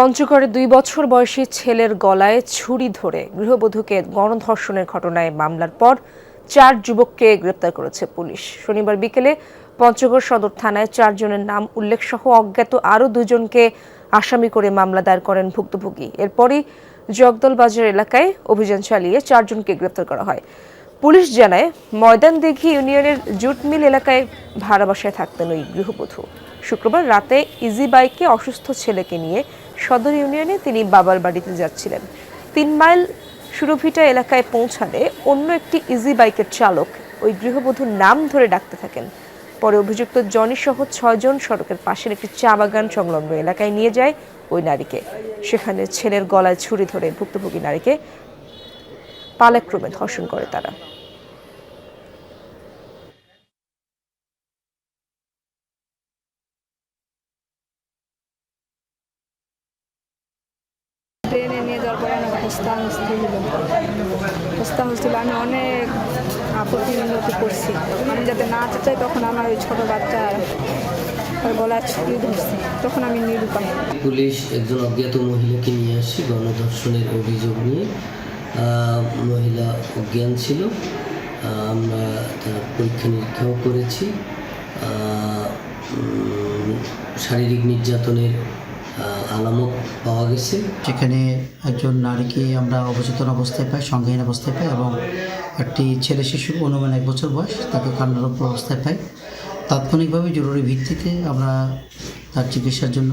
পঞ্চগড়ে দুই বছর বয়সী ছেলের গলায় ছুরি ধরে গৃহবধূকে গণধর্ষণের ঘটনায় মামলার পর চার যুবককে গ্রেপ্তার করেছে পুলিশ। শনিবার বিকেলে পঞ্চগড় সদর থানায় চারজনের নাম উল্লেখ সহ অজ্ঞাত আরও দুজনকে আসামি করে মামলা দায়ের করেন ভুক্তভোগী। এরপরই জগদলবাজার এলাকায় অভিযান চালিয়ে চারজনকে গ্রেপ্তার করা হয়। পুলিশ জানায়, ময়দান দিঘি ইউনিয়নের জুট মিল এলাকায় ভাড়া বাসায় থাকতেন ওই গৃহবধূ। শুক্রবার রাতে ইজি বাইকে অসুস্থ ছেলেকে নিয়ে সদর ইউনিয়নে তিনি বাবার বাড়িতে যাচ্ছিলেন। তিন মাইল সুরভিটা এলাকায় পৌঁছালে অন্য একটি ইজি বাইকের চালক ওই গৃহবধূর নাম ধরে ডাকতে থাকেন। পরে অভিযুক্ত জনি সহ ছয়জন সড়কের পাশের একটি চা বাগান সংলগ্ন এলাকায় নিয়ে যায় ওই নারীকে। সেখানে ছেলের গলায় ছুরি ধরে ভুক্তভোগী নারীকে পালাক্রমে ধর্ষণ করে তারা। ট্রেনে নিয়ে যাওয়ার পরে আমার হস্তা হস্তি হলো। হস্তা হস্তিল আমি অনেক আপত্তি মিনতি করছি। আমি যাতে না চাই তখন আমার ওই ছোটো বাচ্চা আর গলায় ধরছে। তখন আমি নিরুপায়। পুলিশ একজন অজ্ঞাত মহিলাকে নিয়ে আসে গণধর্ষণের অভিযোগ নিয়ে। মহিলা অজ্ঞান ছিল। আমরা তার পরীক্ষা নিরীক্ষাও করেছি। শারীরিক নির্যাতনের আলামত পাওয়া গেছে। যেখানে একজন নারীকে আমরা অবচেতন অবস্থায় পাই, সংজ্ঞাহীন অবস্থায় পাই এবং একটি ছেলে শিশু অনুমান এক বছর বয়স, তাকে কান্নারূপ অবস্থায় পাই। তাৎক্ষণিকভাবে জরুরি ভিত্তিতে আমরা তার চিকিৎসার জন্য